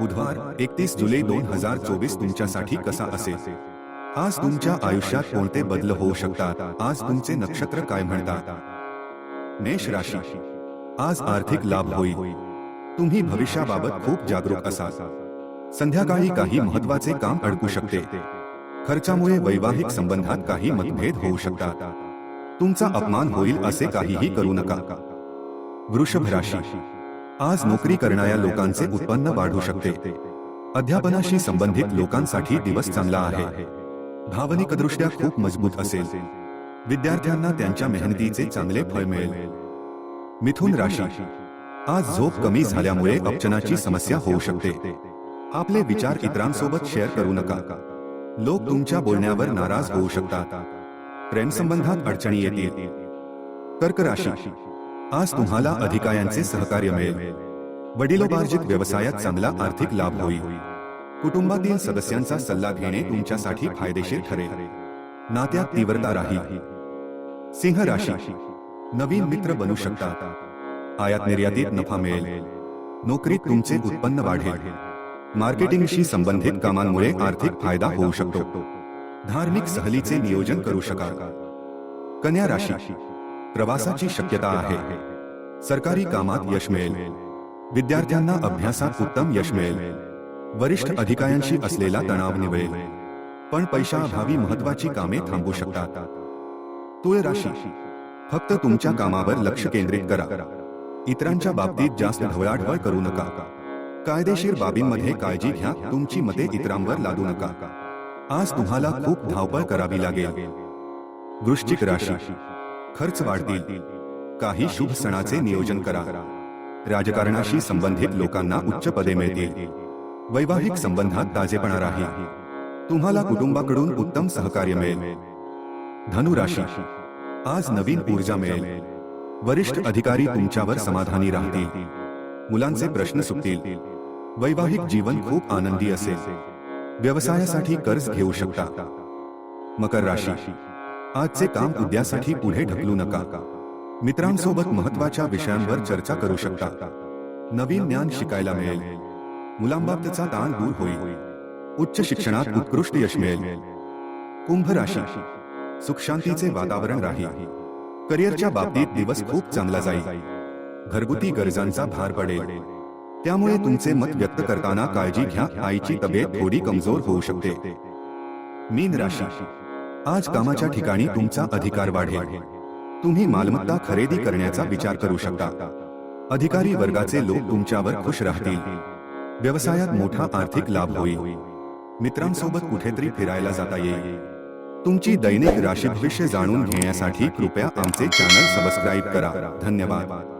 बुधवार एकतीस जुलै दोन हजार चोवीस तुमच्यासाठी कसा असेल? आज तुमच्या आयुष्यात कोणते बदल होऊ शकतात? आज तुमचे नक्षत्र काय म्हणतात? मेष राशी. आज आर्थिक लाभ होईल. तुम्ही भविष्याबाबत खूप जागरूक असाल. संध्याकाळी काही महत्त्वाचे काम अडकू शकते. खर्चामुळे वैवाहिक संबंधात काही मतभेद होऊ शकतात. तुमचा अपमान होईल असे काहीही करू नका. वृषभ राशी. आज नोकरी करणाऱ्या लोकांचे उत्पन्न वाढू शकते. अध्यापनाशी संबंधित लोकांसाठी दिवस चांगला आहे. भावनिकदृष्ट्या खूप मजबूत असेल. विद्यार्थ्यांना त्यांच्या मेहनतीचे चांगले फळ मिळेल. मिथुन राशी. आज झोप कमी झाल्यामुळे अपचनाची समस्या होऊ शकते. आपले विचार इतरांसोबत शेअर करू नका. लोक तुमच्या बोलण्यावर नाराज होऊ शकतात. प्रेमसंबंधात अडचणी येतील. कर्क राशी. आज तुम्हाला अधिकाऱ्यांचे सहकार्य मिळेल. वडिलोपार्जित व्यवसायात चांगला आर्थिक लाभ होईल. कुटुंबातील सदस्यांचा सल्ला घेणे तुमच्यासाठी फायदेशीर ठरेल. नात्यात तीव्रता राहील. सिंह राशी. नवीन मित्र बनू शकतात. आयात निर्यातीत नफा मिळेल. नोकरीत तुमचे उत्पन्न वाढेल. मार्केटिंगशी संबंधित कामांमुळे आर्थिक फ़ायदा होऊ शकतो. धार्मिक सहलीचे नियोजन करू शकाल. कन्या राशी. प्रवासाची शक्यता आहे. सरकारी कामात यश मिळेल. विद्यार्थ्यांना अभ्यासात उत्तम यश मिळेल. वरिष्ठ अधिकाऱ्यांशी असलेला तणाव निवळेल पण पैशाअभावी महत्वाची कामे थांबू शकतात. तुळ राशी फक्त तुमच्या कामावर लक्ष केंद्रित करा. इतरांच्या बाबतीत जास्त ढवळाढवळ करू नका. कायदेशीर बाबींमध्ये काळजी घ्या तुमची मते इतरांवर लादू नका. आज तुम्हाला खूप धावपळ करावी लागेल. वृश्चिक राशी. खर्च वाढतील. काही शुभ सणाचे नियोजन करा. राजकारणाशी संबंधित लोकांना उच्च पदे मिळतील. वैवाहिक संबंधात ताजेपणा राहील. तुम्हाला कुटुंबाकडून उत्तम सहकार्य मिळेल. धनु राशी आज नवीन ऊर्जा मिळेल. वरिष्ठ अधिकारी तुमच्यावर समाधानी राहतील. मुलांचे प्रश्न सुटतील. वैवाहिक जीवन खूप आनंदी असेल. व्यवसायासाठी कर्ज घेऊ शकता. मकर राशी. आजचे काम उद्यासाठी पुढे ढकलू नका. मित्रांसोबत महत्त्वाच्या विषयांवर चर्चा करू शकता. नवीन ज्ञान शिकायला मिळेल. मुलांबाबतचा ताण दूर होईल. उच्च शिक्षणात उत्कृष्ट यश मिळेल. कुंभ राशी. सुखशांतीचे वातावरण राहील. करिअरच्या बाबतीत दिवस खूप चांगला जाईल. घरगुती गरजांचा भार पडेल. त्यामुळे तुमचे मत व्यक्त करताना काळजी घ्या. आईची तब्येत थोडी कमजोर होऊ शकते. मीन राशी. आज कामाच्या ठिकाणी तुमचा अधिकार वाढेल. तुम्ही मालमत्ता खरेदी करण्याचा विचार करू शकता. अधिकारी वर्गाचे लोक तुमच्यावर खुश राहतील. व्यवसायात मोठा आर्थिक लाभ होईल. मित्रांसोबत कुठेतरी फिरायला जाता येईल. तुमची दैनिक राशी भविष्य जाणून घेण्यासाठी कृपया आमचे चॅनल सबस्क्राईब करा. धन्यवाद.